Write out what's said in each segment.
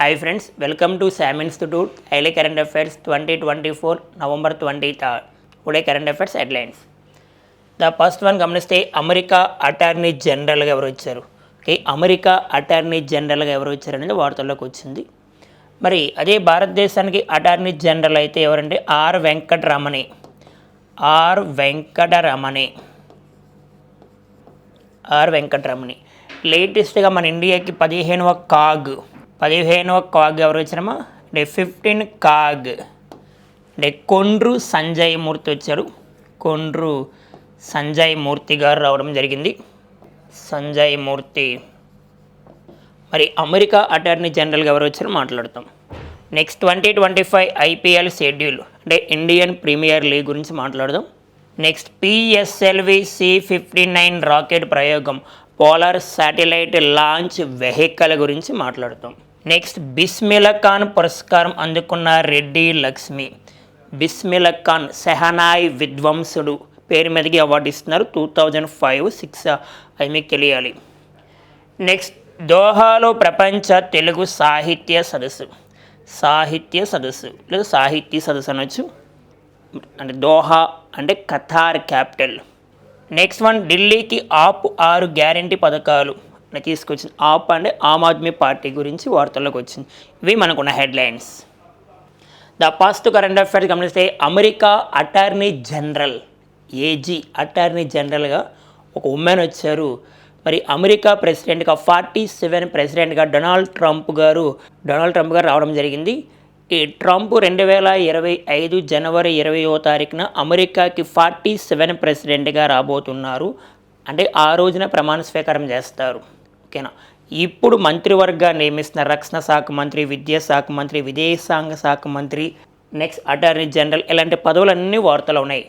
Hi friends welcome to Sam institute daily current affairs twenty twenty four November twenty third today current affairs headlines the first one గమనిస్తే America attorney జనరల్గా ఎవరు వచ్చారు? Okay America attorney జనరల్గా ఎవరు వచ్చారు అనేది వార్తల్లోకి వచ్చింది. మరి అదే భారతదేశానికి అటార్నీ జనరల్ అయితే ఎవరంటే R Venkataramani. R Venkataramani. R Venkataramani. లేటెస్ట్గా మన ఇండియాకి పదిహేనవ కాగ్. పదిహేనవ కాగ్ ఎవరు వచ్చారమ్మా అంటే ఫిఫ్టీన్ కాగ్. అంటే కొండ్రు సంజయ్ మూర్తి వచ్చారు. కొండ్రు సంజయ్ మూర్తి గారు రావడం జరిగింది. సంజయ్ మూర్తి. మరి అమెరికా అటార్నీ జనరల్గా ఎవరు వచ్చారో మాట్లాడతాం. Next twenty twenty five IPL schedule. అంటే ఇండియన్ ప్రీమియర్ లీగ్ గురించి మాట్లాడదాం. Next PSLV C fifty nine rocket ప్రయోగం. పోలార్ శాటిలైట్ లాంచ్ వెహికల్ గురించి మాట్లాడతాం. నెక్స్ట్ బిస్మిలఖాన్ పురస్కారం అందుకున్న రెడ్డి లక్ష్మి. బిస్మిలఖాన్ సెహనాయ్ విద్వాంసుడు. పేరు మీదకి అవార్డు ఇస్తున్నారు. టూ థౌజండ్ ఫైవ్ సిక్స్ అది మీకు తెలియాలి. నెక్స్ట్ దోహాలో ప్రపంచ తెలుగు సాహిత్య సదస్సు. సాహిత్య సదస్సు. లేదా సాహిత్య సదస్సు అనొచ్చు. అంటే దోహా అంటే ఖతార్ క్యాపిటల్. నెక్స్ట్ వన్ ఢిల్లీకి ఆపు ఆరు గ్యారంటీ పథకాలు. తీసుకొచ్చింది. ఆప్ అండ్ ఆమ్ ఆద్మీ పార్టీ గురించి వార్తల్లోకి వచ్చింది. ఇవి మనకున్న headlines. The first current affairs గమనిస్తే America attorney general AG attorney జనరల్గా ఒక ఉమెన్ వచ్చారు. మరి అమెరికా ప్రెసిడెంట్గా ఫార్టీ సెవెన్ ప్రెసిడెంట్గా డొనాల్డ్ ట్రంప్ గారు డొనాల్డ్ ట్రంప్ గారు రావడం జరిగింది. ఈ ట్రంప్ రెండు వేల ఇరవై ఐదు జనవరి ఇరవయో తారీఖున అమెరికాకి ఫార్టీ సెవెన్ ప్రెసిడెంట్గా రాబోతున్నారు. అంటే ఆ రోజున ప్రమాణ స్వీకారం చేస్తారు. ఓకేనా? ఇప్పుడు మంత్రివర్గా నియమిస్తున్న రక్షణ శాఖ మంత్రి విద్యాశాఖ మంత్రి విదేశాంగ శాఖ మంత్రి నెక్స్ట్ అటార్నీ జనరల్ ఇలాంటి పదవులన్నీ వార్తలు ఉన్నాయి.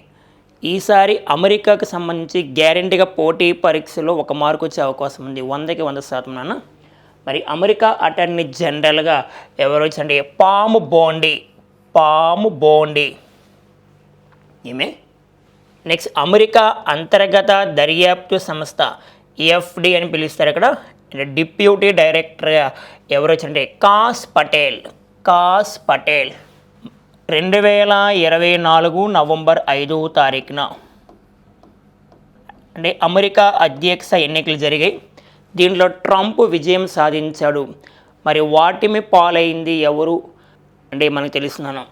ఈసారి అమెరికాకు సంబంధించి గ్యారంటీగా పోటీ పరీక్షలో ఒక మార్కు వచ్చే అవకాశం ఉంది. వందకి వంద శాతం నాన్న. మరి అమెరికా అటార్నీ జనరల్గా ఎవరు వచ్చండి పాము బోండి పాము బోండి. ఏమే? నెక్స్ట్ అమెరికా అంతర్గత దర్యాప్తు సంస్థ ఎఫ్డి అని పిలుస్తారు ఇక్కడ. డిప్యూటీ డైరెక్టర్గా ఎవరు వచ్చారంటే కాస్ పటేల్. కాస్ పటేల్. రెండు వేల ఇరవై నాలుగు నవంబర్ ఐదవ తారీఖున. అంటే అమెరికా అధ్యక్ష ఎన్నికలు జరిగాయి. దీంట్లో ట్రంప్ విజయం సాధించాడు. మరి వాటిమి పాలైంది ఎవరు? అంటే మనకు తెలుస్తున్నాను.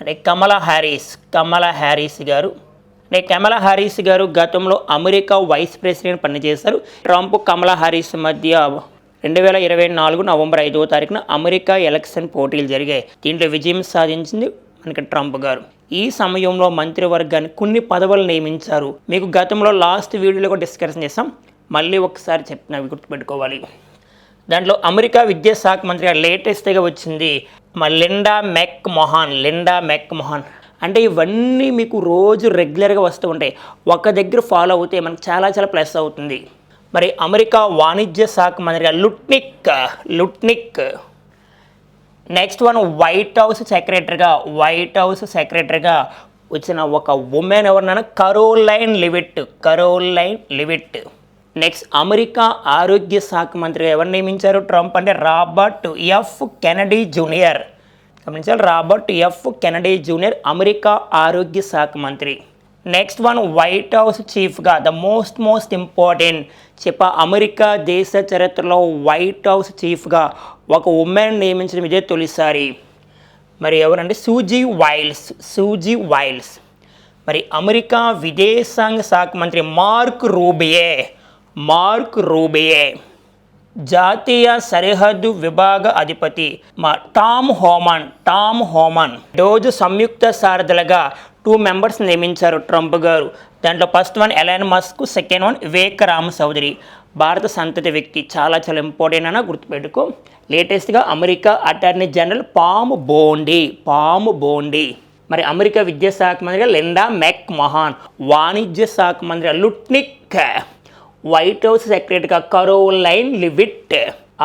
అంటే కమలా హ్యారీస్ కమలా హ్యారీస్ గారు. అంటే కమలా హారీస్ గారు గతంలో అమెరికా వైస్ ప్రెసిడెంట్ పనిచేశారు. ట్రంప్ కమలా హారీస్ మధ్య రెండు వేల ఇరవై నాలుగు నవంబర్ ఐదవ తారీఖున అమెరికా ఎలక్షన్ పోటీలు జరిగాయి. దీంట్లో విజయం సాధించింది మనకి ట్రంప్ గారు. ఈ సమయంలో మంత్రివర్గాన్ని కొన్ని పదవులు నియమించారు. మీకు గతంలో లాస్ట్ వీడియోలో కూడా డిస్కషన్ చేసాం మళ్ళీ ఒకసారి చెప్తున్నా గుర్తుపెట్టుకోవాలి. దాంట్లో అమెరికా విద్యాశాఖ మంత్రిగా లేటెస్ట్గా వచ్చింది మా లిండా మెక్ మొహాన్ లిండా మెక్ మొహాన్ అంటే ఇవన్నీ మీకు రోజు రెగ్యులర్గా వస్తూ ఉంటాయి. ఒక దగ్గర ఫాలో అవుతే మనకు చాలా చాలా ప్లస్ అవుతుంది. మరి అమెరికా వాణిజ్య శాఖ మంత్రిగా Lutnick Lutnick. Next one White House సెక్రటరీగా వైట్ హౌస్ సెక్రటరీగా వచ్చిన ఒక ఉమెన్ ఎవరినైనా Caroline Leavitt Caroline Leavitt. Next America ఆరోగ్య శాఖ మంత్రిగా ఎవరు నియమించారు? ట్రంప్ అంటే రాబర్ట్ ఎఫ్. Kennedy Junior. గమనించాలి. Robert F. Kennedy Junior America ఆరోగ్య శాఖ మంత్రి. నెక్స్ట్ వన్ వైట్ హౌస్ చీఫ్గా ద మోస్ట్ మోస్ట్ ఇంపార్టెంట్ చెప్ప అమెరికా దేశ చరిత్రలో వైట్ హౌస్ చీఫ్గా ఒక ఉమెన్ నియమించడం ఇదే తొలిసారి. మరి ఎవరంటే సూజీ వైల్స్ సూజీ వైల్స్. మరి అమెరికా విదేశాంగ శాఖ మంత్రి మార్క్ రూబియే మార్క్ రూబియే. జాతీయ సరిహద్దు విభాగ అధిపతి మా టామ్ హోమన్ టామ్ హోమన్. రోజు సంయుక్త సారథులుగా టూ మెంబర్స్ నియమించారు ట్రంప్ గారు. దాంట్లో first one Elon Musk second one Vivek Rama Chaudhari. భారత సంతతి వ్యక్తి చాలా చాలా ఇంపార్టెంట్ అని గుర్తుపెట్టుకో. లేటెస్ట్గా అమెరికా అటార్నీ జనరల్ పాము బోండి పాము బోండి. మరి అమెరికా విద్యాశాఖ మంత్రిగా లిండా మెక్ మహాన్ వాణిజ్య శాఖ మంత్రిగా లుట్నిక్ వైట్ హౌస్ సెక్రటరీగా కరోలైన్ లివిట్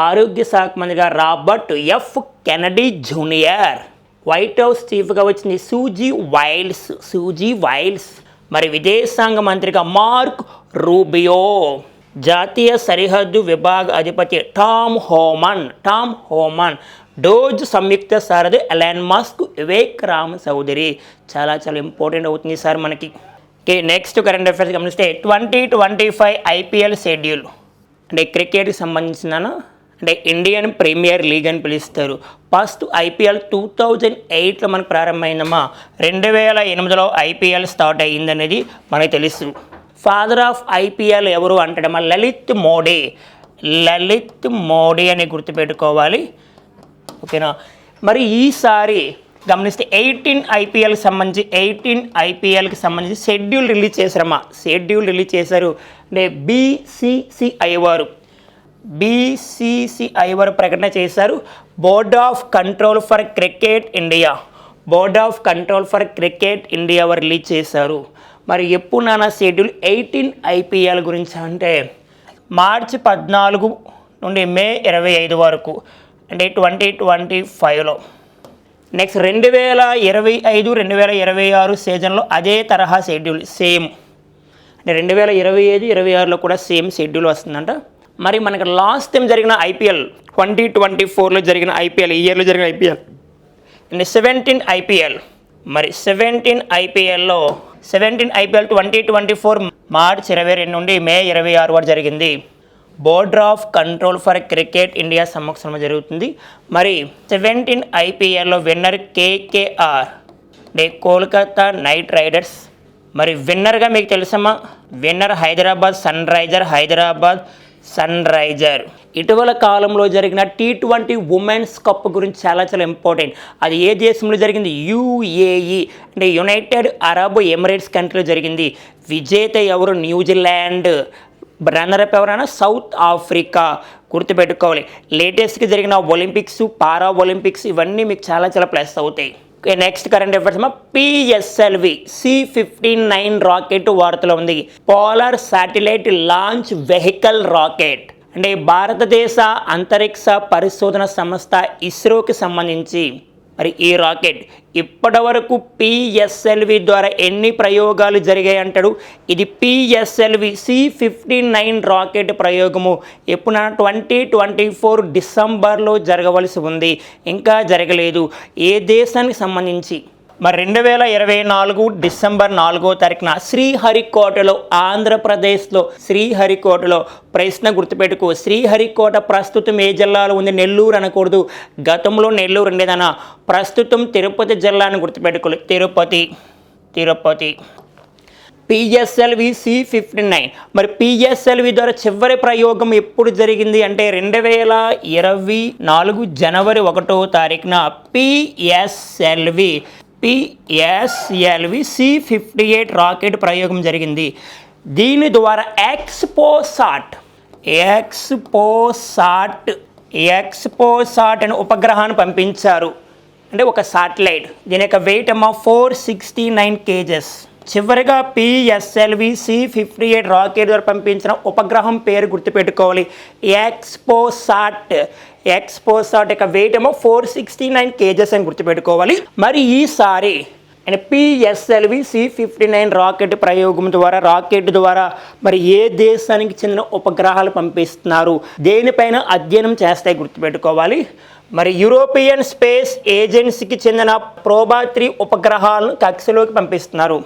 ఆరోగ్య శాఖ మంత్రిగా Robert F Kennedy Junior. White House చీఫ్గా వచ్చింది సూజీ వైల్స్ సూజీ వైల్స్ మరి విదేశాంగ మంత్రిగా మార్క్ రూబియో. జాతీయ సరిహద్దు విభాగ అధిపతి Tom Homan Tom Homan DOGE సంయుక్త సారథి ఎలాన్ మాస్క్ వివేక్ రామ్ చౌదరి. చాలా చాలా ఇంపార్టెంట్ అవుతుంది సార్ మనకి. ఓకే నెక్స్ట్ కరెంట్ అఫైర్స్ గమనిస్తే twenty twenty five IPL schedule అంటే క్రికెట్కి సంబంధించిన అంటే ఇండియన్ ప్రీమియర్ లీగ్ అని పిలుస్తారు. ఫస్ట్ ఐపీఎల్ టూ థౌజండ్ ఎయిట్లో మనకు ప్రారంభమైందమ్మా. రెండు వేల ఎనిమిదిలో ఐపీఎల్ స్టార్ట్ అయ్యిందనేది మనకు తెలుసు. ఫాదర్ ఆఫ్ ఐపీఎల్ ఎవరు అంటాడమ్మా లలిత్ మోడీ. లలిత్ మోడీ అని గుర్తుపెట్టుకోవాలి. ఓకేనా? మరి ఈసారి గమనిస్తే ఎయిటీన్ ఐపీఎల్కి సంబంధించి ఎయిటీన్ ఐపీఎల్కి సంబంధించి షెడ్యూల్ రిలీజ్ చేశారమ్మా. షెడ్యూల్ రిలీజ్ చేశారు. అంటే బీసీసీఐ వారు. బీసీసీఐ వారు ప్రకటన చేశారు. Board of Control for Cricket India. Board of Control for Cricket India వారు రిలీజ్ చేశారు. మరి ఎప్పుడు నాన్న షెడ్యూల్ ఎయిటీన్ ఐపీఎల్ గురించి అంటే మార్చి పద్నాలుగు నుండి మే ఇరవై ఐదు వరకు. అంటే ట్వంటీ ట్వంటీ ఫైవ్లో. నెక్స్ట్ రెండు వేల ఇరవై ఐదు రెండు వేల ఇరవై ఆరు సీజన్లో అదే తరహా షెడ్యూల్ సేమ్. అంటే రెండు వేల ఇరవై ఐదు ఇరవై ఆరులో కూడా సేమ్ షెడ్యూల్ వస్తుందంట. మరి మనకి లాస్ట్ టైం జరిగిన ఐపీఎల్ ట్వంటీ ట్వంటీ ఫోర్లో జరిగిన ఐపీఎల్ ఈ ఇయర్లో జరిగిన ఐపీఎల్. And seventeen IPL. మరి సెవెంటీన్ ఐపీఎల్లో seventeen IPL twenty twenty four March ఇరవై రెండు నుండి మే ఇరవై ఆరు వరకు జరిగింది. Board of Control for Cricket India సమక్షంలో జరుగుతుంది. మరి సెవెంటీన్ ఐపీఎల్లో winner KKR day Kolkata night riders. మరి విన్నర్గా మీకు తెలుసమ్మా? Winner Hyderabad Sunriser Hyderabad Sunriser. ఇటీవల కాలంలో జరిగిన టీ ట్వంటీ ఉమెన్స్ కప్ గురించి చాలా చాలా ఇంపార్టెంట్. అది ఏ దేశంలో జరిగింది? యుఏఈ అంటే యునైటెడ్ అరబ్ ఎమిరేట్స్ కంట్రీలో జరిగింది. విజేత ఎవరు? New Zealand. రన్నరప్ ఎవరైనా సౌత్ ఆఫ్రికా గుర్తుపెట్టుకోవాలి. లేటెస్ట్గా జరిగిన ఒలింపిక్స్ పారా ఒలింపిక్స్ ఇవన్నీ మీకు చాలా చాలా ప్లస్ అవుతాయి. Next current affairs PSLV C fifteen nine rocket వార్తలో ఉంది. Polar satellite launch vehicle rocket. అంటే భారతదేశ అంతరిక్ష పరిశోధన సంస్థ ఇస్రోకి సంబంధించి మరి ఈ రాకెట్ ఇప్పటి వరకు పిఎస్ఎల్వి ద్వారా ఎన్ని ప్రయోగాలు జరిగాయి అంటాడు? ఇది PSLV C fifty nine rocket ప్రయోగము. ఎప్పుడు ట్వంటీ ట్వంటీ ఫోర్ డిసెంబర్లో జరగవలసి ఉంది. ఇంకా జరగలేదు. ఏ దేశానికి సంబంధించి? మరి రెండు వేల ఇరవై నాలుగు డిసెంబర్ నాలుగో తారీఖున శ్రీహరికోటలో ఆంధ్రప్రదేశ్లో శ్రీహరికోటలో ప్రశ్న గుర్తుపెట్టుకో. శ్రీహరికోట ప్రస్తుతం ఏ జిల్లాలో ఉంది? నెల్లూరు అనకూడదు. గతంలో నెల్లూరు ఉండేదన్న. ప్రస్తుతం తిరుపతి జిల్లాను గుర్తుపెట్టుకోవాలి Tirupati Tirupati. PSLV C fifty nine. మరి పిఎస్ఎల్వి ద్వారా చివరి ప్రయోగం ఎప్పుడు జరిగింది అంటే రెండు వేల ఇరవై నాలుగు జనవరి ఒకటో తారీఖున PSLV PSLV C fifty eight rocket ప్రయోగం జరిగింది. దీని ద్వారా ఎక్స్పోసాట్ ఎక్స్పోసాట్ ఎక్స్పోసాట్ అనే ఉపగ్రహాన్ని పంపించారు. అంటే ఒక సాటిలైట్. దీని యొక్క వెయిట్ అమ్మ ఫోర్ సిక్స్టీ నైన్ కేజెస్ చివరిగా PSLV C fifty eight rocket ద్వారా పంపించిన ఉపగ్రహం పేరు గుర్తుపెట్టుకోవాలి. ఎక్స్పోసాట్ ఎక్స్పోసాట్ యొక్క వెయిట్ ఏమో ఫోర్ సిక్స్టీ నైన్ కేజెస్ అని గుర్తుపెట్టుకోవాలి. మరి ఈసారి and PSLV C fifty nine rocket ప్రయోగం ద్వారా రాకెట్ ద్వారా మరి ఏ దేశానికి చెందిన ఉపగ్రహాలు పంపిస్తున్నారు? దేనిపైన అధ్యయనం చేస్తాయి గుర్తుపెట్టుకోవాలి. మరి యూరోపియన్ స్పేస్ ఏజెన్సీకి చెందిన ప్రోబా త్రీ ఉపగ్రహాలను కక్షలోకి పంపిస్తున్నారు.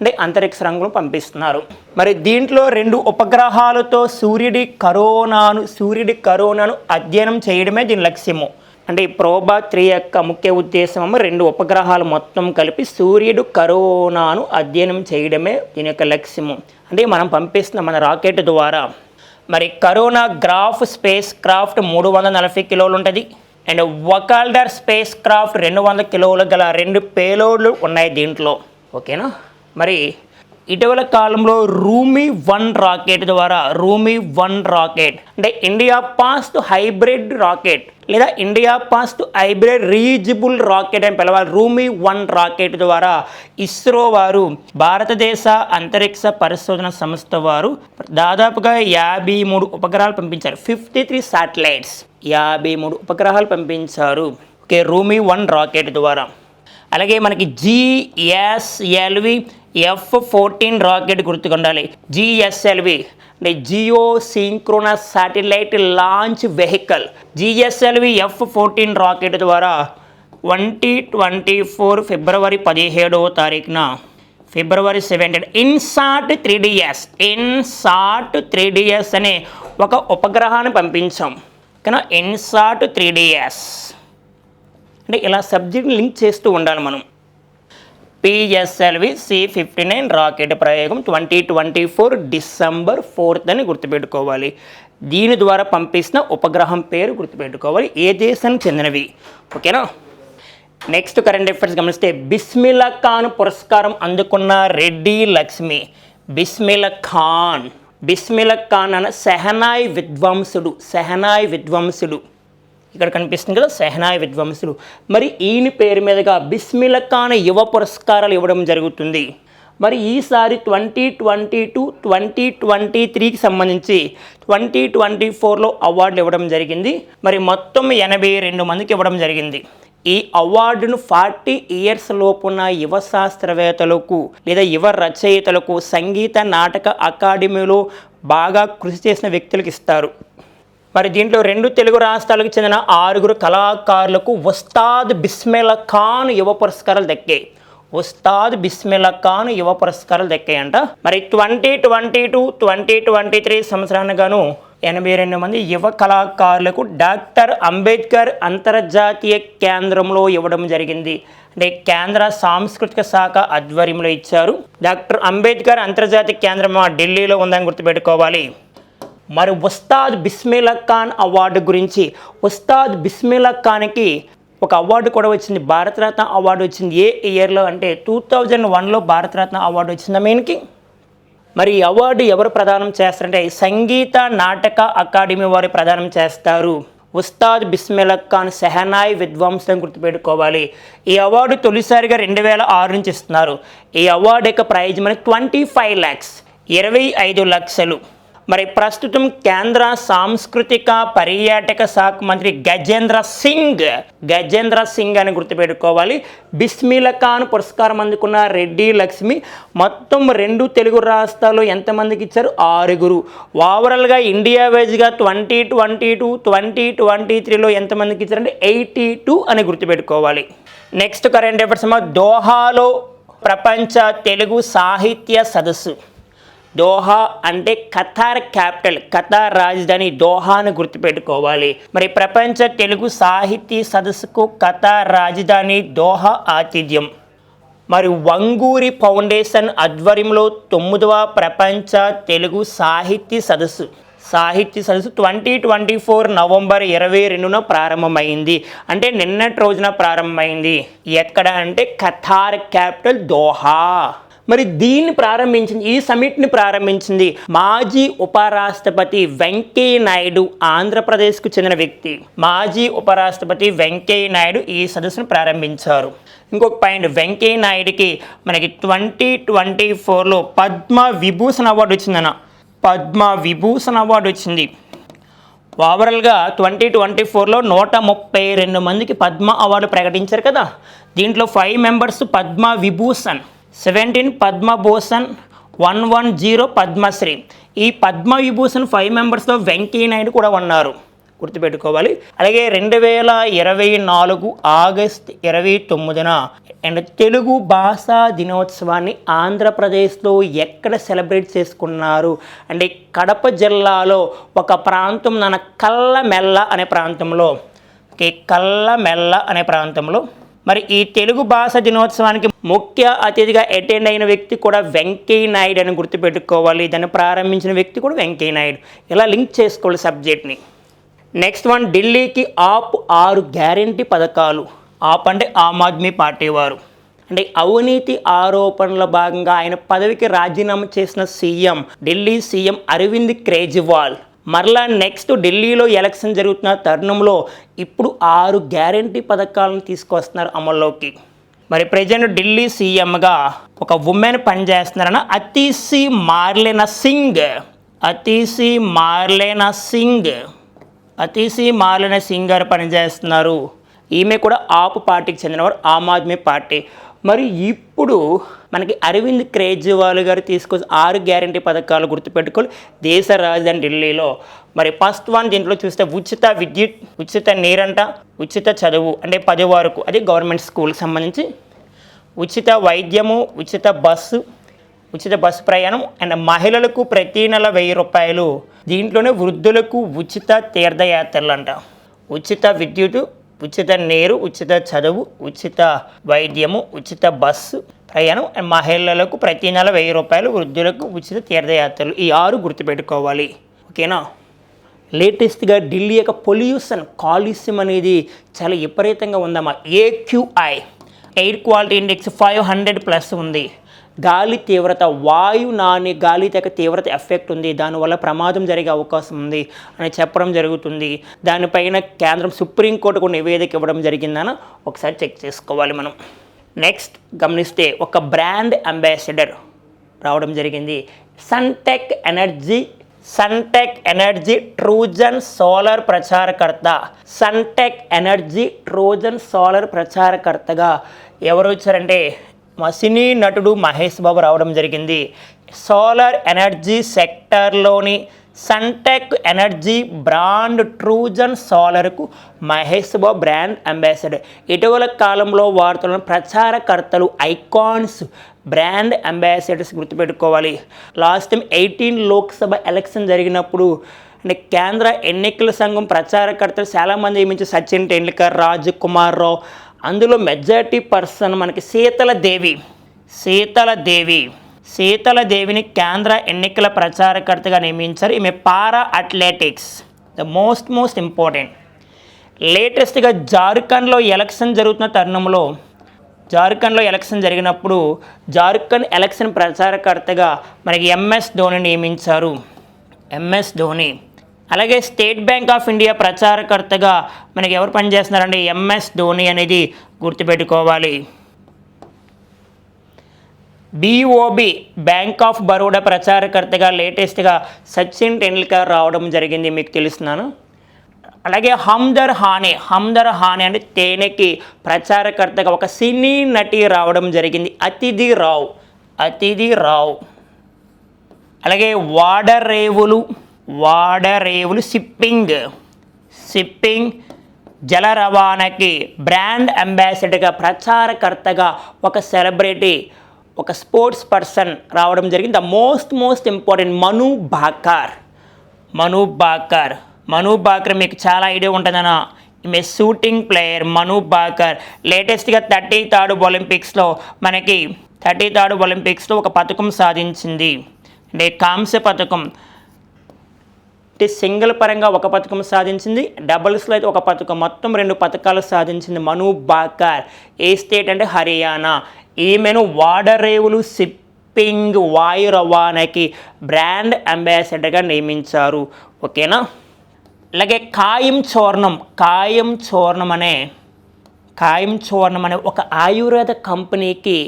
అంటే అంతరిక్ష రంగంలో పంపిస్తున్నారు. మరి దీంట్లో రెండు ఉపగ్రహాలతో సూర్యుడి కరోనాను సూర్యుడి కరోనాను అధ్యయనం చేయడమే దీని లక్ష్యము. అంటే ఈ ప్రోబా త్రీ యొక్క ముఖ్య ఉద్దేశం రెండు ఉపగ్రహాలు మొత్తం కలిపి సూర్యుడు కరోనాను అధ్యయనం చేయడమే దీని యొక్క లక్ష్యము. అంటే మనం పంపిస్తున్న మన రాకెట్ ద్వారా. మరి కరోనా గ్రాఫ్ స్పేస్ క్రాఫ్ట్ మూడు వందల నలభై కిలోలు ఉంటుంది. అండ్ వకాల్డర్ స్పేస్ క్రాఫ్ట్ రెండు వందల కిలోలు గల రెండు పేలోడ్లు ఉన్నాయి దీంట్లో. ఓకేనా? మరి ఇటీవల కాలంలో రూమీ వన్ రాకెట్ ద్వారా రూమీ వన్ రాకెట్ అంటే ఇండియా పాస్ట్ హైబ్రిడ్ రాకెట్ లేదా India first hybrid reusable rocket అని పిలవాలి. రూమీ వన్ రాకెట్ ద్వారా ఇస్రో వారు భారతదేశ అంతరిక్ష పరిశోధన సంస్థ వారు దాదాపుగా యాభై మూడు ఉపగ్రహాలు పంపించారు. ఫిఫ్టీ త్రీ శాటిలైట్స్ యాభై మూడు ఉపగ్రహాలు పంపించారు. ఓకే రూమీ వన్ రాకెట్ ద్వారా. అలాగే మనకి జిఎస్ఎల్వి ఎఫ్ ఫోర్టీన్ రాకెట్ గుర్తుకుండాలి జిఎస్ఎల్వి అంటే geosynchronous satellite launch vehicle. GSLV F fourteen rocket ద్వారా ట్వంటీ ట్వంటీ ఫోర్ ఫిబ్రవరి పదిహేడవ తారీఖున February seventeen INSAT three DS INSAT three DS అనే ఒక ఉపగ్రహాన్ని పంపించాం. కానీ ఇన్సాట్ త్రీ డిఎస్ అంటే ఇలా సబ్జెక్ట్ లింక్ చేస్తూ ఉండాలి మనం. PSLV C fifty nine rocket ప్రయోగం twenty twenty four December fourth అని గుర్తుపెట్టుకోవాలి. దీని ద్వారా పంపిస్తున్న ఉపగ్రహం పేరు గుర్తుపెట్టుకోవాలి. ఏ దేశానికి చెందినవి? ఓకేనా? నెక్స్ట్ కరెంట్ అఫైర్స్ గమనిస్తే బిస్మిల్లా ఖాన్ పురస్కారం అందుకున్న రెడ్డి లక్ష్మి. బిస్మిల్లా ఖాన్. బిస్మిల్లా ఖాన్ అన్న సెహనాయ్ విద్వాంసుడు సెహనాయ్ విద్వాంసుడు. ఇక్కడ కనిపిస్తుంది కదా సెహనాయ విద్వాంసులు. మరి ఈయన పేరు మీదుగా బిస్మిల్లా ఖాన్ యువ పురస్కారాలు ఇవ్వడం జరుగుతుంది. మరి ఈసారి twenty twenty two twenty twenty త్రీకి సంబంధించి ట్వంటీ ట్వంటీ ఫోర్లో అవార్డులు ఇవ్వడం జరిగింది. మరి మొత్తం ఎనభై రెండు మందికి ఇవ్వడం జరిగింది. ఈ అవార్డును ఫార్టీ ఇయర్స్ లోపున్న యువ శాస్త్రవేత్తలకు లేదా యువ రచయితలకు సంగీత నాటక అకాడమీలో బాగా కృషి చేసిన వ్యక్తులకు ఇస్తారు. మరి దీంట్లో రెండు తెలుగు రాష్ట్రాలకు చెందిన ఆరుగురు కళాకారులకు ఉస్తాద్ బిస్మిల్లా ఖాన్ యువ పురస్కారాలు దక్కాయి. ఉస్తాద్ బిస్మిల్లా ఖాన్ యువ పురస్కారాలు దక్కాయంట. మరి twenty twenty two twenty twenty three సంవత్సరానికి గాను ఎనభై రెండు మంది యువ కళాకారులకు డాక్టర్ అంబేద్కర్ అంతర్జాతీయ కేంద్రంలో ఇవ్వడం జరిగింది. అంటే కేంద్ర సాంస్కృతిక శాఖ ఆధ్వర్యంలో ఇచ్చారు. డాక్టర్ అంబేద్కర్ అంతర్జాతీయ కేంద్రం ఆ ఢిల్లీలో ఉందని గుర్తుపెట్టుకోవాలి. మరి ఉస్తాద్ బిస్మిల్లా ఖాన్ అవార్డు గురించి ఉస్తాద్ బిస్మిల్లా ఖాన్కి ఒక అవార్డు కూడా వచ్చింది భారతరత్న అవార్డు వచ్చింది. ఏ ఇయర్లో అంటే టూ థౌజండ్ వన్లో భారతరత్న అవార్డు వచ్చింది మెయిన్కి మరి ఈ అవార్డు ఎవరు ప్రదానం చేస్తారంటే సంగీత నాటక అకాడమీ వారు ప్రదానం చేస్తారు. ఉస్తాద్ బిస్మిల్లా ఖాన్ సెహనాయ్ విద్వాంసం గుర్తుపెట్టుకోవాలి. ఈ అవార్డు తొలిసారిగా రెండు వేల ఆరు నుంచి ఇస్తున్నారు. ఈ అవార్డు యొక్క ప్రైజ్ మనకి ట్వంటీ ఫైవ్ ల్యాక్స్ ఇరవై ఐదు లక్షలు. మరి ప్రస్తుతం కేంద్ర సాంస్కృతిక పర్యాటక శాఖ మంత్రి గజేంద్ర సింగ్ గజేంద్ర సింగ్ అని గుర్తుపెట్టుకోవాలి. బిస్మిలఖాన్ ఖాన్ పురస్కారం అందుకున్న రెడ్డి లక్ష్మి మొత్తం రెండు తెలుగు రాష్ట్రాల్లో ఎంతమందికి ఇచ్చారు? ఆరుగురు. ఓవరాల్గా ఇండియా వైజ్గా twenty twenty two twenty twenty త్రీలో ఎంతమందికి ఇచ్చారంటే ఎయిటీ టూ అని గుర్తుపెట్టుకోవాలి. నెక్స్ట్ కరెంట్ అఫేర్స్ దోహాలో ప్రపంచ తెలుగు సాహిత్య సదస్సు. దోహా అంటే ఖతార్ క్యాపిటల్ ఖతార్ రాజధాని దోహాను గుర్తుపెట్టుకోవాలి. మరి ప్రపంచ తెలుగు సాహితీ సదస్సుకు ఖతార్ రాజధాని దోహా ఆతిథ్యం. మరి వంగూరి ఫౌండేషన్ ఆధ్వర్యంలో తొమ్మిదవ ప్రపంచ తెలుగు సాహితీ సదస్సు. సాహిత్య సదస్సు ట్వంటీ ట్వంటీ ఫోర్ నవంబర్ ఇరవై రెండున ప్రారంభమైంది. అంటే నిన్నటి రోజున ప్రారంభమైంది. ఎక్కడ అంటే ఖతార్ క్యాపిటల్ దోహా. మరి దీన్ని ప్రారంభించింది ఈ సమిట్ని ప్రారంభించింది మాజీ ఉపరాష్ట్రపతి వెంకయ్య నాయుడు ఆంధ్రప్రదేశ్కు చెందిన వ్యక్తి. మాజీ ఉపరాష్ట్రపతి వెంకయ్య నాయుడు ఈ సదస్సును ప్రారంభించారు. ఇంకొక పాయింట్ వెంకయ్య నాయుడికి మనకి ట్వంటీ ట్వంటీ ఫోర్లో పద్మ విభూషణ్ అవార్డు వచ్చిందన్న. పద్మ విభూషణ్ అవార్డు వచ్చింది. ఓవరాల్గా ట్వంటీ ట్వంటీ ఫోర్లో నూట ముప్పై రెండు మందికి పద్మ అవార్డు ప్రకటించారు కదా. దీంట్లో five members Padma Vibhushan. Seventeen Padma Bhushan one one zero Padma Shri. ఈ పద్మ విభూషణ్ ఫైవ్ మెంబర్స్లో వెంకయ్య నాయుడు కూడా ఉన్నారు. గుర్తుపెట్టుకోవాలి. అలాగే రెండు వేల ఇరవై నాలుగు ఆగస్ట్ ఇరవై తొమ్మిదిన అండ్ తెలుగు భాషా దినోత్సవాన్ని ఆంధ్రప్రదేశ్లో ఎక్కడ సెలబ్రేట్ చేసుకున్నారు? అంటే కడప జిల్లాలో ఒక ప్రాంతం నన్న కల్లమెల్ల అనే ప్రాంతంలో. ఓకే కల్లమెల్ల అనే ప్రాంతంలో. మరి ఈ తెలుగు భాష దినోత్సవానికి ముఖ్య అతిథిగా అటెండ్ అయిన వ్యక్తి కూడా వెంకయ్య నాయుడు అని గుర్తుపెట్టుకోవాలి. దాన్ని ప్రారంభించిన వ్యక్తి కూడా వెంకయ్య నాయుడు. ఇలా లింక్ చేసుకోవాలి సబ్జెక్ట్ని. నెక్స్ట్ వన్ ఢిల్లీకి ఆప్ ఆరు గ్యారంటీ పథకాలు. ఆప్ అంటే ఆమ్ ఆద్మీ పార్టీ వారు. అంటే అవినీతి ఆరోపణల భాగంగా ఆయన పదవికి రాజీనామా చేసిన సీఎం ఢిల్లీ సీఎం అరవింద్ కేజ్రీవాల్. మరలా నెక్స్ట్ ఢిల్లీలో ఎలక్షన్ జరుగుతున్న తరుణంలో ఇప్పుడు ఆరు గ్యారంటీ పథకాలను తీసుకొస్తున్నారు అమల్లోకి. మరి ప్రజెంట్ ఢిల్లీ సీఎంగా ఒక ఉమెన్ పనిచేస్తున్నారన్న అతీసి మార్లెన సింగ్. అతీసి మార్లెన సింగ్. అతీసి మార్లెన సింగ్ గారు పనిచేస్తున్నారు. ఈమె కూడా ఆపు పార్టీకి చెందినవారు ఆమ్ ఆద్మీ పార్టీ. మరి ఇప్పుడు మనకి అరవింద్ కేజ్రీవాల్ గారు తీసుకొచ్చిన ఆరు గ్యారంటీ పథకాలు గుర్తుపెట్టుకోవాలి. దేశ రాజధాని ఢిల్లీలో. మరి ఫస్ట్ వన్ దీంట్లో చూస్తే ఉచిత విద్యుత్ ఉచిత నీరంట ఉచిత చదువు అంటే పది వరకు. అది గవర్నమెంట్ స్కూల్కి సంబంధించి. ఉచిత వైద్యము ఉచిత బస్సు ఉచిత బస్సు ప్రయాణం అండ్ మహిళలకు ప్రతి నెల వెయ్యి రూపాయలు. దీంట్లోనే వృద్ధులకు ఉచిత తీర్థయాత్రలు అంట ఉచిత విద్యుత్ ఉచిత నీరు ఉచిత చదువు ఉచిత వైద్యము ఉచిత బస్సు ప్రయాణం అండ్ మహిళలకు ప్రతి నెల వెయ్యి రూపాయలు వృద్ధులకు ఉచిత తీర్థయాత్రలు ఈ ఆరు గుర్తుపెట్టుకోవాలి. ఓకేనా? లేటెస్ట్గా ఢిల్లీ యొక్క పొల్యూషన్ కాలుష్యం అనేది చాలా విపరీతంగా ఉందమ్మా. AQI air quality index five hundred plus ఉంది. గాలి తీవ్రత వాయు నాని గాలి తెగ తీవ్రత ఎఫెక్ట్ ఉంది. దానివల్ల ప్రమాదం జరిగే అవకాశం ఉంది అని చెప్పడం జరుగుతుంది. దానిపైన కేంద్రం సుప్రీంకోర్టు కూడా నివేదిక ఇవ్వడం జరిగిందని ఒకసారి చెక్ చేసుకోవాలి మనం. నెక్స్ట్ గమనిస్తే ఒక బ్రాండ్ అంబాసిడర్ రావడం జరిగింది. Suntek energy Suntek energy Trujon solar ప్రచారకర్త. Suntek energy Trojan solar ప్రచారకర్తగా ఎవరు వచ్చారంటే మా సినీ నటుడు మహేష్ బాబు రావడం జరిగింది. సోలార్ ఎనర్జీ సెక్టార్లోని సన్టెక్ ఎనర్జీ బ్రాండ్ ట్రూజన్ సోలర్కు మహేష్ బాబు బ్రాండ్ అంబాసిడర్. ఇటీవల కాలంలో వార్తలను ప్రచారకర్తలు ఐకాన్స్ బ్రాండ్ అంబాసిడర్స్ గుర్తుపెట్టుకోవాలి. Last time eighteen Lok Sabha election జరిగినప్పుడు అంటే కేంద్ర ఎన్నికల సంఘం ప్రచారకర్తలు చాలామంది ఏమించి సచిన్ టెండూల్కర్ రాజ్ కుమార్ రావు అందులో మెజారిటీ పర్సన్ మనకి శీతల దేవి. శీతల దేవి. శీతల దేవిని కేంద్ర ఎన్నికల ప్రచారకర్తగా నియమించారు. ఈమె para athletics the most most important లేటెస్ట్గా జార్ఖండ్లో ఎలక్షన్ జరుగుతున్న తరుణంలో జార్ఖండ్లో ఎలక్షన్ జరిగినప్పుడు జార్ఖండ్ ఎలక్షన్ ప్రచారకర్తగా మనకి ఎంఎస్ ధోని నియమించారు. ఎంఎస్ ధోని. అలాగే స్టేట్ బ్యాంక్ ఆఫ్ ఇండియా ప్రచారకర్తగా మనకి ఎవరు పనిచేస్తున్నారండి? ఎంఎస్ ధోని అనేది గుర్తుపెట్టుకోవాలి. బీఓబి బ్యాంక్ ఆఫ్ బరోడా ప్రచారకర్తగా లేటెస్ట్గా సచిన్ టెండూల్కర్ రావడం జరిగింది మీకు తెలుస్తున్నాను. అలాగే హమ్దర్ హానే హమ్దర్ హానే అంటే తేనెకి ప్రచారకర్తగా ఒక సినీ నటి రావడం జరిగింది. అతిథి రావు అతిథి రావు. అలాగే వాడరేవులు వాడరేవులు షిప్పింగ్. షిప్పింగ్ జల రవాణాకి బ్రాండ్ అంబాసిడర్గా ప్రచారకర్తగా ఒక సెలబ్రిటీ ఒక స్పోర్ట్స్ పర్సన్ రావడం జరిగింది. The most most important Manu Bhaker. Manu Bhaker. Manu Bhaker మీకు చాలా ఐడియా ఉంటుందన్న ఈమె షూటింగ్ ప్లేయర్ మను బాకర్. లేటెస్ట్గా థర్టీ థర్డ్ ఒలింపిక్స్లో మనకి థర్టీ థర్డ్ ఒలింపిక్స్లో ఒక పథకం సాధించింది. అంటే కాంస్య పథకం. అయితే సింగిల్ పరంగా ఒక పథకం సాధించింది డబుల్స్లో అయితే ఒక పథకం మొత్తం రెండు పథకాలు సాధించింది మను బాకర్ ఏ స్టేట్ అంటే హర్యానా. ఈమెను వాడరేవులు షిప్పింగ్ వాయు రవాణాకి బ్రాండ్ అంబాసిడర్గా నియమించారు. ఓకేనా? అలాగే కాయం చూర్ణం కాయం చోర్ణం అనే కాయం చోర్ణం అనే ఒక ఆయుర్వేద కంపెనీకి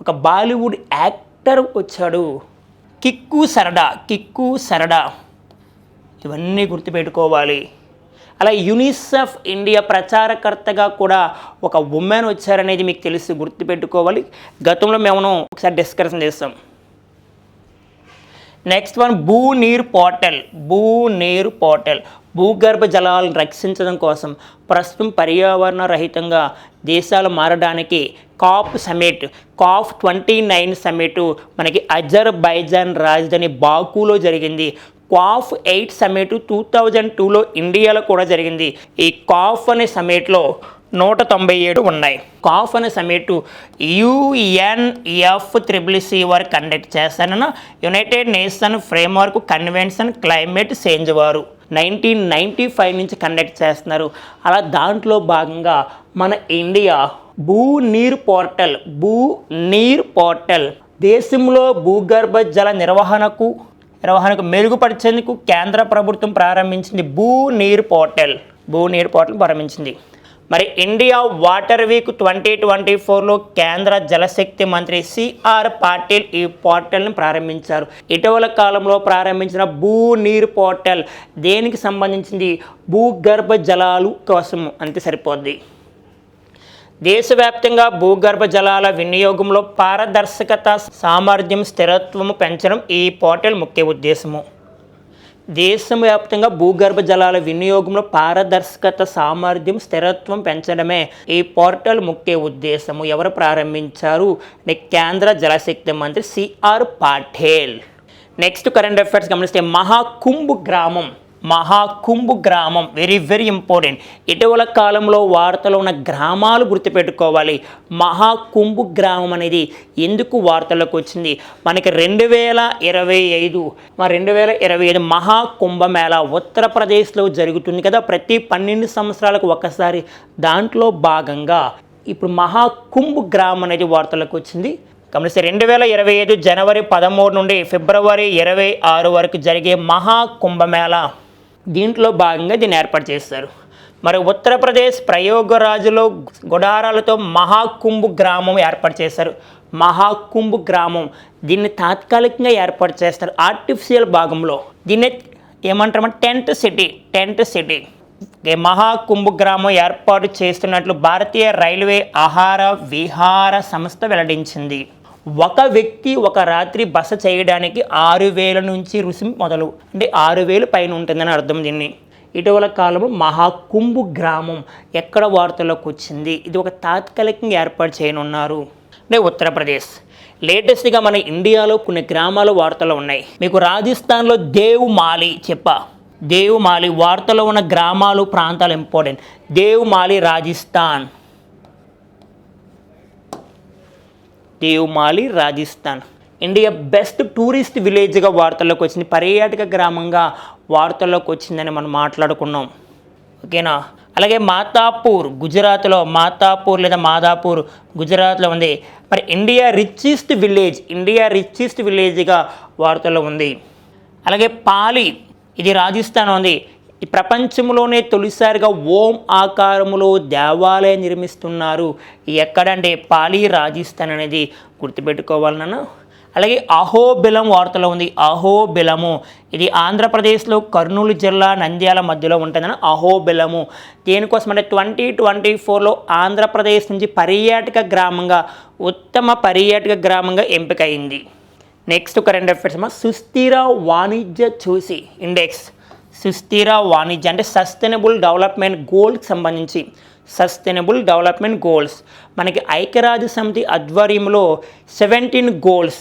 ఒక బాలీవుడ్ యాక్టర్ వచ్చాడు. కిక్కు సరడా కిక్కు సరడా ఇవన్నీ గుర్తుపెట్టుకోవాలి. అలా యునిసెఫ్ ఇండియా ప్రచారకర్తగా కూడా ఒక ఉమెన్ వచ్చారనేది మీకు తెలిసి గుర్తుపెట్టుకోవాలి. గతంలో మేము ఒకసారి డిస్కషన్ చేస్తాం. నెక్స్ట్ వన్ భూ నీరు పోర్టల్. భూ నీరు పోర్టల్. భూగర్భ జలాలను రక్షించడం కోసం ప్రస్తుతం పర్యావరణ రహితంగా దేశాలు మారడానికి COP summit COP twenty nine summit మనకి అజర్బైజాన్ రాజధాని బాకులో జరిగింది. COP eight summit two thousand టూలో ఇండియాలో కూడా జరిగింది. ఈ కాఫ్ అనే సమ్మిట్లో నూట తొంభై ఏడు ఉన్నాయి. కాఫ్ అనే సమ్మిట్ యుఎన్ఎఫ్ త్రిబుల్సీ వారు కండక్ట్ చేస్తారన్న United Nation Framework Convention Climate Change వారు నైన్టీన్ నైంటీ ఫైవ్ నుంచి కండక్ట్ చేస్తున్నారు. అలా దాంట్లో భాగంగా మన ఇండియా భూ నీర్ పోర్టల్ భూ నీర్ పోర్టల్ దేశంలో భూగర్భ జల నిర్వహణకు నిర్వహణకు మెరుగుపరిచేందుకు కేంద్ర ప్రభుత్వం ప్రారంభించింది భూ నీరు పోర్టల్. భూ నీరు పోర్టల్ ప్రారంభించింది. మరి India Water Week twenty twenty ఫోర్లో కేంద్ర జలశక్తి మంత్రి సిఆర్ పాటిల్ ఈ పోర్టల్ని ప్రారంభించారు. ఇటీవల కాలంలో ప్రారంభించిన భూ నీరు పోర్టల్ దేనికి సంబంధించింది? భూగర్భ జలాలు కోసం అంతే సరిపోద్ది. దేశవ్యాప్తంగా భూగర్భ జలాల వినియోగంలో పారదర్శకత సామర్థ్యం స్థిరత్వము పెంచడం ఈ పోర్టల్ ముఖ్య ఉద్దేశము. దేశవ్యాప్తంగా భూగర్భ జలాల వినియోగంలో పారదర్శకత సామర్థ్యం స్థిరత్వం పెంచడమే ఈ పోర్టల్ ముఖ్య ఉద్దేశము. ఎవరు ప్రారంభించారు? కేంద్ర జలశక్తి మంత్రి CR Patil. Next current affairs గమనిస్తే మహాకుంభ్ గ్రామం. మహాకుంభ్ గ్రామం వెరీ వెరీ ఇంపార్టెంట్ ఇటీవల కాలంలో వార్తలో ఉన్న గ్రామాలు గుర్తుపెట్టుకోవాలి. మహాకుంభ్ గ్రామం అనేది ఎందుకు వార్తలకు వచ్చింది? మనకి రెండు వేల ఇరవై ఐదు మా రెండు వేల ఇరవై ఐదు మహాకుంభమేళ ఉత్తరప్రదేశ్లో జరుగుతుంది కదా. ప్రతి పన్నెండు సంవత్సరాలకు ఒకసారి దాంట్లో భాగంగా ఇప్పుడు మహాకుంభ్ గ్రామం అనేది వార్తలకు వచ్చింది. గమనిస్తే రెండు వేల ఇరవై ఐదు జనవరి పదమూడు నుండి ఫిబ్రవరి ఇరవై ఆరు వరకు జరిగే మహాకుంభమేళ. దీంట్లో భాగంగా దీన్ని ఏర్పాటు చేస్తారు. మరి ఉత్తరప్రదేశ్ ప్రయోగరాజులో గుడారాలతో మహాకుంభ్ గ్రామం ఏర్పాటు చేశారు. మహాకుంభ్ గ్రామం దీన్ని తాత్కాలికంగా ఏర్పాటు చేస్తారు ఆర్టిఫిషియల్ భాగంలో. దీన్ని ఏమంటారంటే tent city tent city. Mahakumbh గ్రామం ఏర్పాటు చేస్తున్నట్లు భారతీయ రైల్వే ఆహార విహార సంస్థ వెల్లడించింది. ఒక వ్యక్తి ఒక రాత్రి బస చేయడానికి ఆరు వేల నుంచి రుసుము మొదలు. అంటే ఆరు వేలు పైన ఉంటుందని అర్థం దీన్ని. ఇటీవల కాలంలో మహాకుంభు గ్రామం ఎక్కడ వార్తలోకి వచ్చింది? ఇది ఒక తాత్కాలికంగా ఏర్పాటు చేయనున్నారు. అంటే ఉత్తరప్రదేశ్. లేటెస్ట్గా మన ఇండియాలో కొన్ని గ్రామాల వార్తలు ఉన్నాయి. మీకు రాజస్థాన్లో దేవ్ మాలి చెప్పా. దేవ్ మాలి వార్తలో ఉన్న గ్రామాలు ప్రాంతాలు important Dev Mali Rajasthan. Devmali Rajasthan. India best tourist విలేజ్గా వార్తల్లోకి వచ్చింది. పర్యాటక గ్రామంగా వార్తల్లోకి వచ్చిందని మనం మాట్లాడుకున్నాం. ఓకేనా? అలాగే మాతాపూర్ గుజరాత్లో మాతాపూర్ లేదా మాదాపూర్ గుజరాత్లో ఉంది. మరి India richest village India richest విలేజ్గా వార్తల్లో ఉంది. అలాగే పాలి ఇది రాజస్థాన్ ఉంది. ఈ ప్రపంచంలోనే తొలిసారిగా ఓం ఆకారములో దేవాలయం నిర్మిస్తున్నారు. ఎక్కడంటే పాలి రాజస్థాన్ అనేది గుర్తుపెట్టుకోవాలన్నాను అలాగే అహోబిలం వార్తలో ఉంది. అహోబిలము. ఇది ఆంధ్రప్రదేశ్లో కర్నూలు జిల్లా నంద్యాల మధ్యలో ఉంటుందని అహోబిలము. దేనికోసం అంటే ట్వంటీ ట్వంటీ ఫోర్లో ఆంధ్రప్రదేశ్ నుంచి పర్యాటక గ్రామంగా ఉత్తమ పర్యాటక గ్రామంగా ఎంపికయింది నెక్స్ట్ కరెంట్ అఫైర్స్ సుస్థిర వాణిజ్య చూసి ఇండెక్స్. సుస్థిర వాణిజ్య అంటే సస్టైనబుల్ డెవలప్మెంట్ గోల్కి సంబంధించి. సస్టైనబుల్ డెవలప్మెంట్ గోల్స్ మనకి ఐక్యరాజ్య సమితి ఆధ్వర్యంలో seventeen goals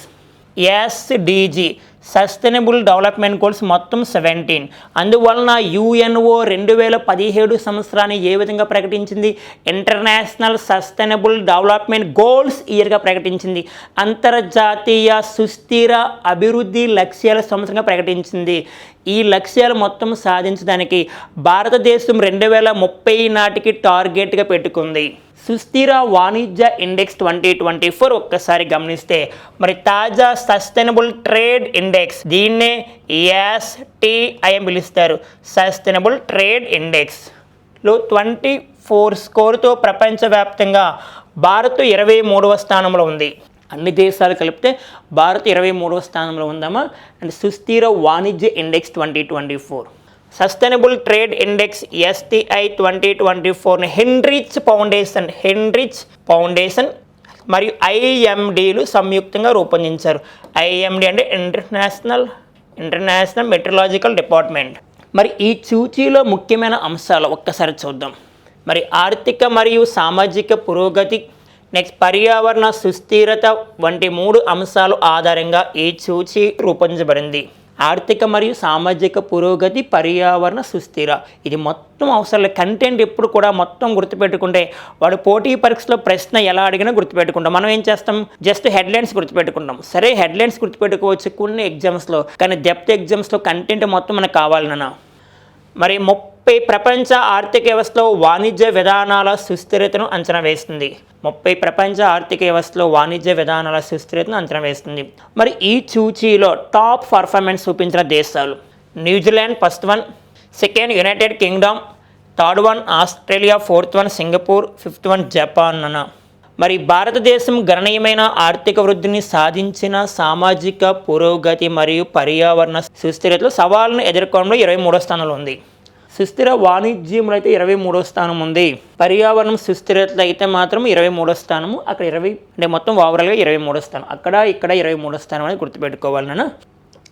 SDG sustainable development goals మొత్తం సెవెంటీన్ అందువలన యుఎన్ఓ రెండు వేల పదిహేడు సంవత్సరాన్ని ఏ విధంగా ప్రకటించింది? ఇంటర్నేషనల్ సస్టైనబుల్ డెవలప్మెంట్ గోల్స్ ఇయర్గా ప్రకటించింది. అంతర్జాతీయ సుస్థిర అభివృద్ధి లక్ష్యాల సంవత్సరంగా ప్రకటించింది. ఈ లక్ష్యాలు మొత్తం సాధించడానికి భారతదేశం రెండు వేల ముప్పై నాటికి టార్గెట్గా పెట్టుకుంది. సుస్థిర వాణిజ్య ఇండెక్స్ ట్వంటీ ట్వంటీ ఫోర్ ఒక్కసారి గమనిస్తే మరి తాజా సస్టైనబుల్ ట్రేడ్ ఇండెక్స్ ఇండెక్స్ దీన్నే ఎస్టిఐ అని పిలుస్తారు. సస్టైనబుల్ ట్రేడ్ ఇండెక్స్లో ట్వంటీ ఫోర్ స్కోర్తో ప్రపంచవ్యాప్తంగా భారత్ ఇరవై మూడవ స్థానంలో ఉంది. అన్ని దేశాలు కలిపితే భారత్ ఇరవై మూడవ స్థానంలో ఉందమ్మా. అండ్ సుస్థిర వాణిజ్య index twenty twenty four sustainable trade index STI twenty twenty ఫోర్ని Hinrich foundation Hinrich foundation మరియు ఐఎండీలు సంయుక్తంగా రూపొందించారు. ఐఎండి అంటే ఇంటర్నేషనల్ ఇంటర్నేషనల్ మెట్రలాజికల్ డిపార్ట్మెంట్. మరి ఈ సూచీలో ముఖ్యమైన అంశాలు ఒక్కసారి చూద్దాం. మరి ఆర్థిక మరియు సామాజిక పురోగతి నెక్స్ట్ పర్యావరణ సుస్థిరత వంటి మూడు అంశాలు ఆధారంగా ఈ సూచి రూపొందించబడింది. ఆర్థిక మరియు సామాజిక పురోగతి పర్యావరణ సుస్థిర. ఇది మొత్తం అవసరం కంటెంట్ ఎప్పుడు కూడా మొత్తం గుర్తుపెట్టుకుంటే వాడు పోటీ పరీక్షలో ప్రశ్న ఎలా అడిగినా గుర్తుపెట్టుకుంటాం. మనం ఏం చేస్తాం? జస్ట్ హెడ్లైన్స్ గుర్తుపెట్టుకుంటాం. సరే హెడ్లైన్స్ గుర్తుపెట్టుకోవచ్చు కొన్ని ఎగ్జామ్స్లో కానీ డెప్త్ ఎగ్జామ్స్లో కంటెంట్ మొత్తం మనకు కావాలన్నా మరి ముప్పై ప్రపంచ ఆర్థిక వ్యవస్థలో వాణిజ్య విధానాల సుస్థిరతను అంచనా వేస్తుంది. ముప్పై ప్రపంచ ఆర్థిక వ్యవస్థలో వాణిజ్య విధానాల సుస్థిరతను అంచనా వేస్తుంది. మరి ఈ సూచీలో టాప్ పర్ఫార్మెన్స్ చూపించిన దేశాలు. New Zealand first one second United Kingdom third one Australia fourth one Singapore fifth one Japan అన్న. మరి భారతదేశం గణనీయమైన ఆర్థిక వృద్ధిని సాధించిన సామాజిక పురోగతి మరియు పర్యావరణ సుస్థిరతలో సవాళ్ళను ఎదుర్కోవడంలో ఇరవై మూడో స్థానంలో ఉంది. సుస్థిర వాణిజ్యంలో అయితే ఇరవై మూడో స్థానం ఉంది. పర్యావరణం సుస్థిరతలో అయితే మాత్రం ఇరవై మూడో స్థానము. అక్కడ ఇరవై అంటే మొత్తం ఓవరాల్గా ఇరవై మూడో స్థానం. అక్కడ ఇక్కడ ఇరవై మూడో స్థానం అనేది గుర్తుపెట్టుకోవాలి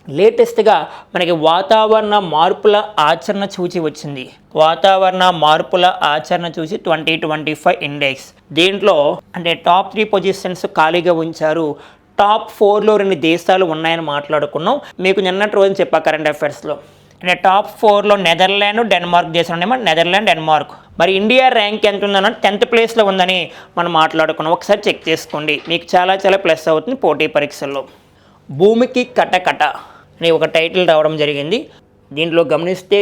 లేటెస్ట్గా మనకి వాతావరణ మార్పుల ఆచరణ చూచి వచ్చింది. వాతావరణ మార్పుల ఆచరణ చూసి ట్వంటీ ట్వంటీ ఫైవ్ ఇండెక్స్. దీంట్లో అంటే టాప్ త్రీ పొజిషన్స్ ఖాళీగా ఉంచారు. టాప్ ఫోర్లో రెండు దేశాలు ఉన్నాయని మాట్లాడుకున్నాం. మీకు నిన్నటి రోజు చెప్పా కరెంట్ అఫైర్స్లో. అంటే టాప్ ఫోర్లో నెదర్లాండ్ డెన్మార్క్ దేశం ఉన్నాయేమో నెదర్లాండ్ డెన్మార్క్. మరి ఇండియా ర్యాంక్ ఎంత ఉందని టెన్త్ ప్లేస్లో ఉందని మనం మాట్లాడుకున్నాం. ఒకసారి చెక్ చేసుకోండి. మీకు చాలా చాలా ప్లస్ అవుతుంది పోటీ పరీక్షల్లో. భూమికి కటకట. అనే ఒక టైటిల్ రావడం జరిగింది. దీంట్లో గమనిస్తే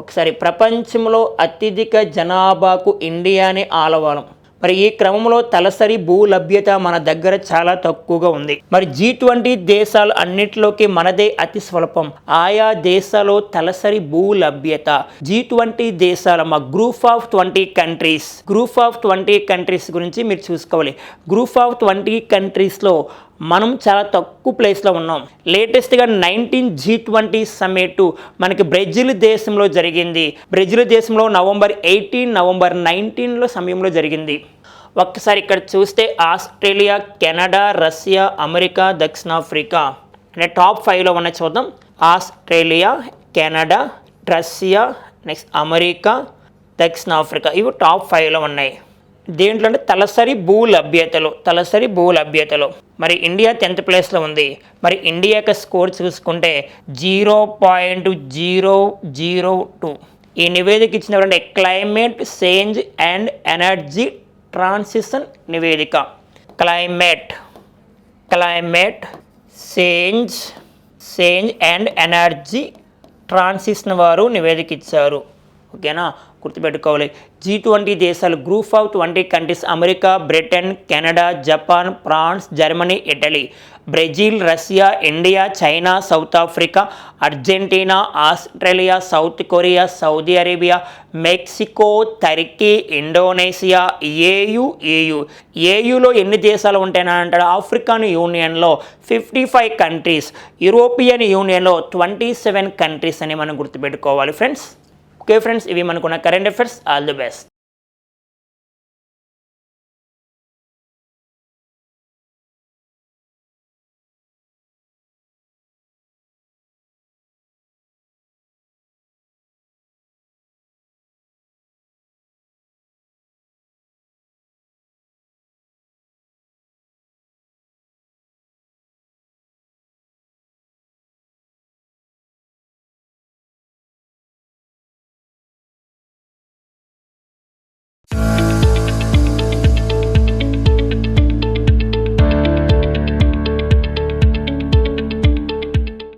ఒకసారి ప్రపంచంలో అత్యధిక జనాభాకు ఇండియానే ఆలవాలం. మరి ఈ క్రమంలో తలసరి భూ లభ్యత మన దగ్గర చాలా తక్కువగా ఉంది. మరి జీ ట్వంటీ దేశాలు అన్నిటిలోకి మనదే అతి స్వల్పం. ఆయా దేశాలు తలసరి భూ లభ్యత జీ ట్వంటీ దేశాల మా group of twenty countries group of twenty countries గురించి మీరు చూసుకోవాలి. గ్రూప్ ఆఫ్ ట్వంటీ కంట్రీస్లో మనం చాలా తక్కువ ప్లేస్లో ఉన్నాం. లేటెస్ట్గా నైన్టీన్ జీ ట్వంటీ సమ్మిట్ మనకి బ్రెజిల్ దేశంలో జరిగింది. బ్రెజిల్ దేశంలో నవంబర్ ఎయిటీన్ నవంబర్ నైన్టీన్లో సమయంలో జరిగింది. ఒక్కసారి ఇక్కడ చూస్తే ఆస్ట్రేలియా కెనడా రష్యా అమెరికా దక్షిణాఫ్రికా అంటే టాప్ ఫైవ్లో ఉన్న చూద్దాం. Australia Canada Russia next America దక్షిణాఫ్రికా ఇవి టాప్ ఫైవ్లో ఉన్నాయి. దేంట్లో అంటే తలసరి భూ లభ్యతలు తలసరి భూ లభ్యతలు మరి ఇండియా టెన్త్ ప్లేస్లో ఉంది. మరి ఇండియా యొక్క స్కోర్ చూసుకుంటే zero point zero zero two. ఈ నివేదిక ఇచ్చినటువంటి climate change and energy transition నివేదిక. Climate climate change change and energy transition వారు నివేదిక ఇచ్చారు. ఓకేనా? గుర్తుపెట్టుకోవాలి. జీ ట్వంటీ దేశాలు group of twenty countries America Britain Canada Japan France Germany Italy Brazil Russia India China South Africa Argentina Australia South Korea Saudi Arabia Mexico Turkey Indonesia AU AU. ఏయులో ఎన్ని దేశాలు ఉంటాయని అంటాడు? ఆఫ్రికన్ యూనియన్లో fifty five countries European యూనియన్లో twenty seven countries అని మనం గుర్తుపెట్టుకోవాలి. Friends okay friends ఇవి మనకున్న current affairs all the best